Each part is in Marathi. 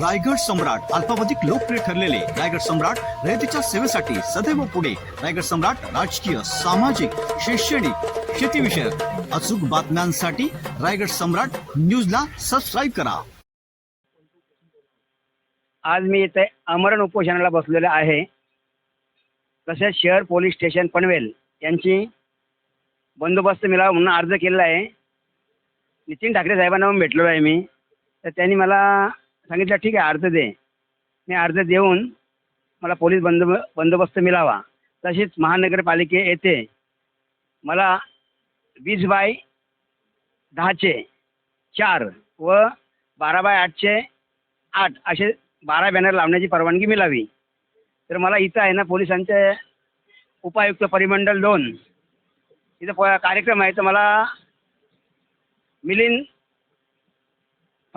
रायगड सम्राट अल्पावधिक लोकप्रिय ठरलेले रायगड सम्राट रयतेच्या सेवेसाठी सदैव पुढे. रायगड सम्राट राजकीय सामाजिक शैक्षणिक शेतीविषयक अचूक बातम्यांसाठी रायगड सम्राट न्यूजला सबस्क्राईब करा. आज मी इथे अमरण उपोषणाला बसलेलो आहे. तसेच शहर पोलीस स्टेशन पनवेल यांची बंदोबस्त मिळावा म्हणून अर्ज केलेला आहे. नितीन ठाकरे साहेबांना भेटलेलो आहे मी. तर त्यांनी मला सांगितलं ठीक आहे अर्ज दे. मी अर्ज देऊन मला पोलीस बंदोब बंदोबस्त मिळावा. तसेच महानगरपालिके येते मला वीस बाय दहाचे चार व बारा बाय आठचे आठ असे बारा बॅनर लावण्याची परवानगी मिळावी. तर मला इथं आहे ना पोलिसांचे उपायुक्त परिमंडळ दोन. इथं प कार्यक्रम आहे तर मला मिलिंद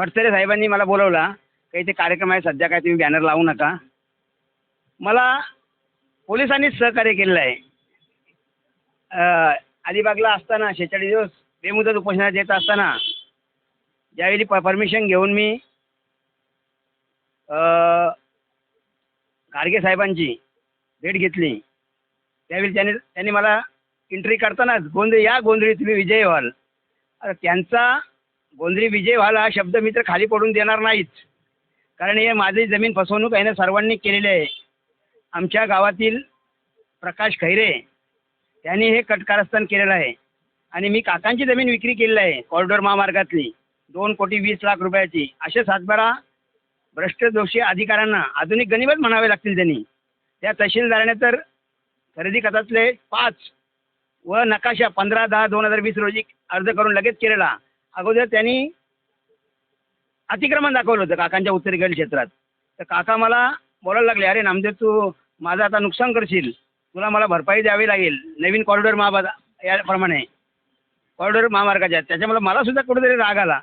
फडतरे साहेबांनी मला बोलवला का इथे कार्यक्रम आहे सध्या काय तुम्ही बॅनर लावू नका. मला पोलिसांनीच सहकार्य केलेलं आहे. अलिबागला असताना शेहेचाळीस दिवस बेमुदत उपोषणात येत असताना ज्यावेळी प परमिशन घेऊन मी गाडगे साहेबांची भेट घेतली त्यावेळी त्याने त्यांनी मला एंट्री करतानाच गोंधळी या गोंधळी तुम्ही विजय व्हाल. त्यांचा गोंधळी विजय व्हाल हा शब्द मी तर खाली पडून देणार नाहीच. कारण हे माझी जमीन फसवणूक आहे ना सर्वांनी केलेली आहे. आमच्या गावातील प्रकाश खैरे त्यांनी हे कटकारस्थान केलेलं आहे. आणि मी काकांची जमीन विक्री केलेली आहे कॉरिडॉर महामार्गातली. दोन कोटी वीस लाख रुपयाची. असे सातबारा भ्रष्ट दोषी अधिकाऱ्यांना आधुनिक गणिबत म्हणावे लागतील त्यांनी. त्या तहसीलदाराने तर खरेदी खतातले पाच व नकाशा पंधरा दहा दोन हजार वीस रोजी अर्ज करून लगेच केलेला. अगोदर त्यांनी अतिक्रमण दाखवलं होतं काकांच्या उत्तरेकडील क्षेत्रात. तर काका मला बोलायला लागले अरे नामदेव तू माझं आता नुकसान करशील. तुला मला भरपाई द्यावी लागेल. नवीन कॉरिडॉर महाबा याप्रमाणे. कॉरिडॉर महामार्गाच्या. त्याच्यामुळे मला सुद्धा कुठेतरी राग आला.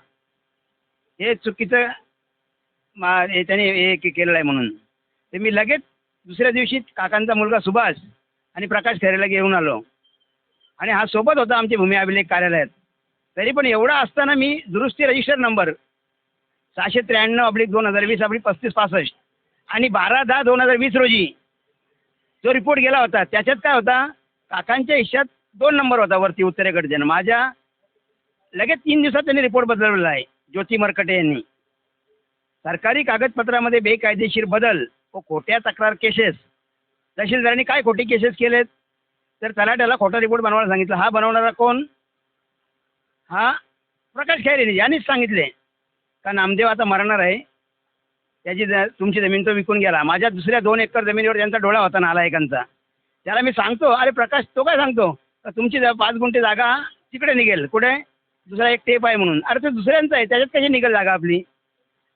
हे चुकीचं मा हे त्याने हे के- केलेलं आहे म्हणून. ते मी लगेच दुसऱ्या दिवशी काकांचा मुलगा सुभाष आणि प्रकाश खरेला घेऊन आलो. आणि हा सोबत होता आमच्या भूमी अभिलेख कार्यालयात. तरी पण एवढा असताना मी दुरुस्ती रजिस्टर नंबर सहाशे त्र्याण्णव अब्लिक दोन हजार वीस अब्लिक पस्तीस पासष्ट आणि बारा दहा दोन हजार वीस रोजी जो रिपोर्ट गेला होता त्याच्यात काय होता काकांच्या हिश्श्यात दोन नंबर होता वरती उत्तरेकडच्या माझ्या लगेच तीन दिवसात त्यांनी रिपोर्ट बदलवला आहे ज्योती मरकटे यांनी. सरकारी कागदपत्रामध्ये बेकायदेशीर बदल व खोट्या तक्रार केसेस तहसीलदारांनी काय खोटी केसेस केलेत? तर तलाट्याला खोटा रिपोर्ट बनवायला सांगितलं. हा बनवणारा कोण? हा? प्रकाश खैरे यांनीच सांगितले. का नामदेव आता मरणार आहे. त्याची ज तुमची जमीन तो विकून गेला. माझ्या दुसऱ्या दोन एकर जमिनीवर त्यांचा डोळा होता नालायकांचा. त्याला मी सांगतो अरे प्रकाश तो काय सांगतो? का तुमची जा- पाच गुंठे जागा तिकडे निघेल. कुठे? दुसरा एक टेप आहे म्हणून. अरे ते दुसऱ्यांचं आहे. त्याच्यात कशी निघेल जागा आपली?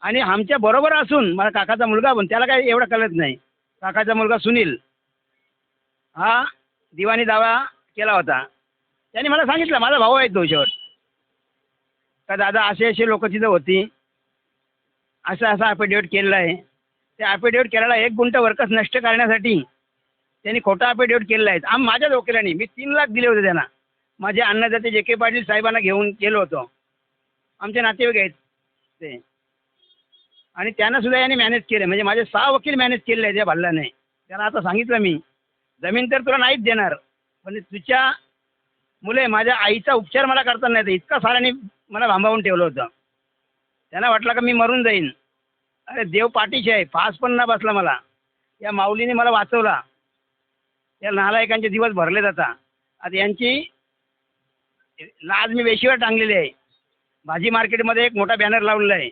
आणि आमच्या बरोबर असून मला काकाचा मुलगा पण त्याला काय एवढं कळत नाही. काकाचा मुलगा सुनील. हा दिवाणी दावा केला होता. त्याने मला सांगितलं माझा भाऊ आहे तो शेवट. का दादा असे असे लोक तिथं होती. असं असं ॲफिडेविट केलेलं आहे. त्या ॲफिडेविट केलेला एक गुंठ वर्कर्स नष्ट करण्यासाठी त्यांनी खोटा ॲफिडेविट केलेला आहे. आम माझ्याच वकिलांनी मी तीन लाख दिले होते त्यांना. माझे अन्नदाते जे के पाटील साहेबांना घेऊन गेलो होतो. आमचे नातेवाईक आहेत ते. आणि त्यांना सुद्धा यांनी मॅनेज केले म्हणजे माझे सहा वकील मॅनेज केलेले आहेत या भल्ल्याने. त्यांना आता सांगितलं मी जमीन तर तुला नाहीच देणार पण तुझ्या मुले माझ्या आईचा उपचार मला करता नाही येत. इतका साऱ्याने मला भांबावून ठेवलं होतं. त्यांना वाटलं का मी मरून जाईन. अरे देव पाठीशी आहे. फास पण ना बसला मला. या माऊलीने मला वाचवला. या नालायकांचे दिवस भरले जाता आता यांची लाज मी वेशीवर टांगलेली आहे. भाजी मार्केटमध्ये एक मोठा बॅनर लावलेला आहे.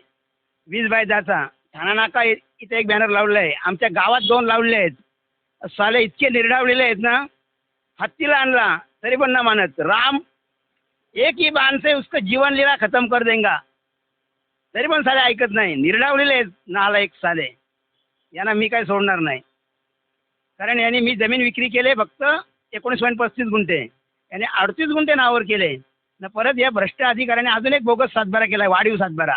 वीस बाय दहाचा. ठाणा नाका इथे एक बॅनर लावलेला आहे. आमच्या गावात दोन लावलेले आहेत. साले इतके निर्डावलेले आहेत ना. हत्तीला आणला तरी पण ना मानत. राम एक ही बाण से उसका जीवन लीला खतम कर देंगा. तरी पण साले ऐकत नाही. निर्डावलेले आहेत नालायक साले. यांना मी काय सोडणार नाही. कारण यांनी मी जमीन विक्री केले फक्त एकोणीस पॉईंट पस्तीस गुंठे. याने अडतीस गुंठे नावावर केले. न परत या भ्रष्ट अधिकाऱ्याने अजून एक बोगस सातबारा केला आहे वाढीव सातबारा.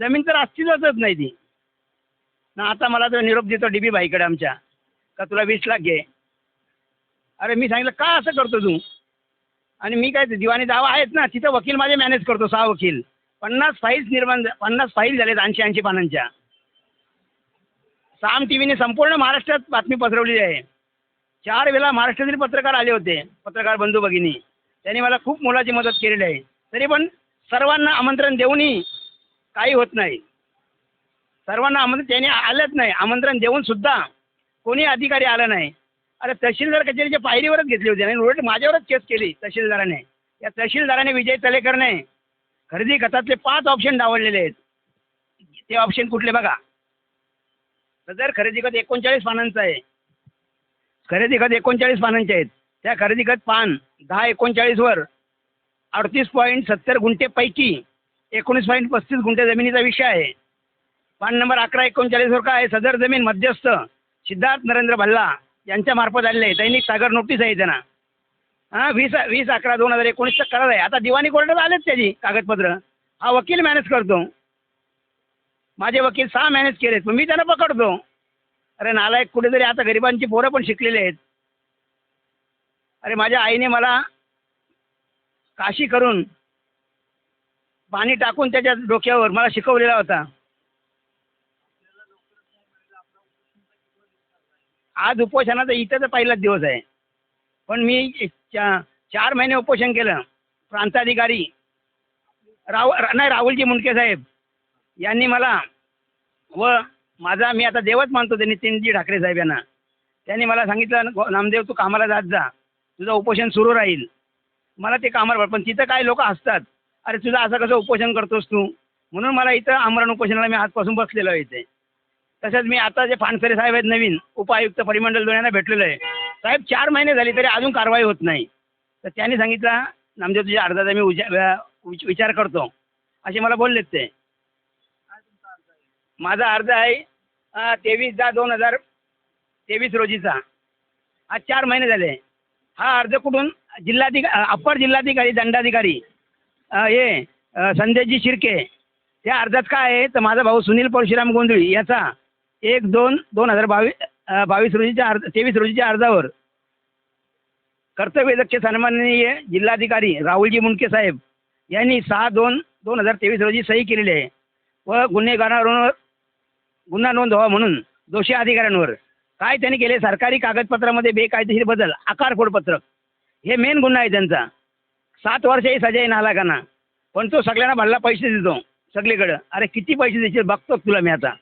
जमीन तर अस्तित्वातच नाही ती. ना आता मला तो निरोप देतो डी बी भाईकडे आमच्या. का तुला वीस लाख घे? अरे मी सांगितलं का असं करतो तू? आणि मी काय दिवाणी दावा आहेत ना तिथं वकील माझे मॅनेज करतो सहा वकील. पन्नास फाईल्स निर्माण झा- पन्नास फाईल झालेत ऐंशी ऐंशी पानांच्या. साम टी व्हीने संपूर्ण महाराष्ट्रात बातमी पसरवलेली आहे. चार वेळा महाराष्ट्रातील पत्रकार आले होते पत्रकार बंधू भगिनी. त्यांनी मला खूप मोलाची मदत केलेली आहे. तरी पण सर्वांना आमंत्रण देऊनही काही होत नाही. सर्वांना आमंत्रण त्यांनी आलंच नाही. आमंत्रण देऊन सुद्धा कोणी अधिकारी आला नाही. अरे तहसीलदार कचेरीच्या पायरीवरच घेतली होती आणि उलट माझ्यावरच केस केली तहसीलदाराने. या तहसीलदाराने विजय तलेकरने खरेदी खतातले पाच ऑप्शन डावललेले आहेत. ते ऑप्शन कुठले बघा. सदर खरेदी खत एकोणचाळीस पानांचं आहे. खरेदी खत एकोणचाळीस पानांचे आहेत. त्या खरेदी खत पान दहा एकोणचाळीसवर अडतीस पॉईंट सत्तर गुंठेपैकी एकोणीस पॉईंट पस्तीस गुंठे जमिनीचा विषय आहे. पान नंबर अकरा एकोणचाळीसवर काय आहे? सदर जमीन मध्यस्थ सिद्धार्थ नरेंद्र भल्ला. यांच्या मार्फत आलेले आहे. दैनिक सागर नोटीस आहे त्यांना. हां वीस वीस अकरा दोन हजार एकोणीसचा करार आहे. आता दिवाणी कोर्टात आलेच त्याची कागदपत्र. हा वकील मॅनेज करतो. माझे वकील सहा मॅनेज केलेत पण मी त्यांना पकडतो. अरे नालायक कुठेतरी आता गरिबांची पोरं पण शिकलेले आहेत. अरे माझ्या आईने मला काशी करून पाणी टाकून त्याच्या डोक्यावर मला शिकवलेला होता. आज उपोषणाचा इथं तर पहिलाच दिवस आहे. पण मी चा चार महिने उपोषण केलं. प्रांताधिकारी राव नाही राहुलजी मुंडके साहेब यांनी मला व माझा मी आता देवच मानतो त्यांनी नितीनजी ठाकरे साहेब यांना. त्यांनी मला सांगितलं नामदेव तू कामाला जात जा. तुझं उपोषण सुरू राहील. मला ते कामाला पण तिथं काय लोक हसतात? अरे तुझं असं कसं उपोषण करतोस तू? म्हणून मला इथं आमरण उपोषणाला मी आजपासून बसलेलो आहे इथे. तसंच मी आता जे फानसरे साहेब आहेत नवीन उपायुक्त परिमंडल दोन यांना भेटलेलो आहे. साहेब चार महिने झाले तरी अजून कारवाई होत नाही. तर त्यांनी सांगितलं नामदेव तुझ्या अर्जाचा मी उजा विच- विचार करतो. असे मला बोललेत ते. माझा अर्ज आहे तेवीस दहा दोन हजार तेवीस रोजीचा. आज चार महिने झाले. हा अर्ज कुठून? जिल्हाधिकारी अप्पर जिल्हाधिकारी दंडाधिकारी हे संजयजी शिर्के. त्या अर्जात काय आहे? तर माझा भाऊ सुनील परशुराम गोंधळी याचा एक दोन दोन हजार बावीस बावीस रोजीच्या अर्ज तेवीस रोजीच्या अर्जावर कर्तव्यदक्ष सन्माननीय जिल्हाधिकारी राहुलजी मुंडके साहेब यांनी सहा दोन दोन हजार तेवीस रोजी सही केलेली आहे व गुन्हेगारांवर गुन्हा नोंद व्हावा म्हणून दोषी अधिकाऱ्यांवर काय त्यांनी केले? सरकारी कागदपत्रामध्ये बेकायदेशीर बदल आकार पत्रक हे मेन गुन्हा आहे त्यांचा. सात वर्षही सजा आहे नालाकांना पण तो सगळ्यांना भरला पैसे देतो सगळीकडं. अरे किती पैसे देशील? बघतो तुला मी आता.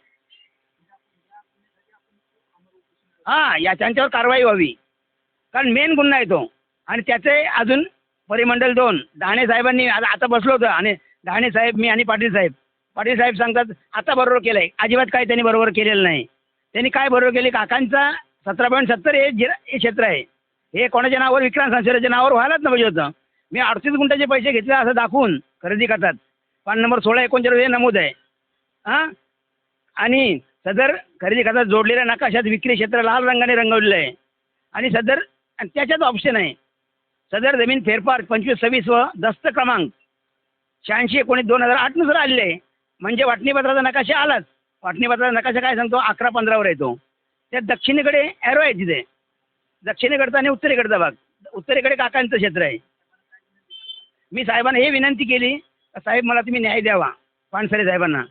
हां या त्यांच्यावर कारवाई व्हावी. कारण मेन गुन्हा आहे तो. आणि त्याचे अजून परिमंडल दोन. डहाणे साहेबांनी आता आता बसलो होतं आणि डहाणे साहेब मी आणि पाटील साहेब. पाटील साहेब सांगतात आता बरोबर केलं आहे अजिबात काय त्यांनी बरोबर केलेलं नाही. त्यांनी काय बरोबर केले? काकांचा सतरा पॉईंट सत्तर हे जिरा हे क्षेत्र आहे. हे कोणाच्या नावावर? विक्रांत संशोधनाच्या नावावर व्हायलाच ना पाहिजे होतं. मी अडतीस गुंठ्याचे पैसे घेतले असं दाखवून खरेदी करतात. पान नंबर सोळा एकोणचाळीस हे नमूद आहे. हां? आणि सदर खरेदी खात्यात जोडलेल्या नकाशात विक्री क्षेत्र लाल रंगाने रंगवलेलं आहे. आणि सदर आणि त्याच्यात ऑप्शन आहे. सदर जमीन फेरफार पंचवीस सव्वीस व दस्त क्रमांक शहाऐंशी एकोणीस दोन हजार आठनुसार आलेले आहे. म्हणजे वाटणीपत्राचा नकाशा आलाच. वाटणीपत्राचा नकाशा काय सांगतो? अकरा पंधरावर येतो. त्या दक्षिणेकडे ॲरो आहे तिथे. दक्षिणेकडचा आणि उत्तरेकडचा भाग. उत्तरेकडे काकांचं क्षेत्र आहे. मी साहेबांना हे विनंती केली साहेब मला तुम्ही न्याय द्यावा. पानसरे साहेबांना.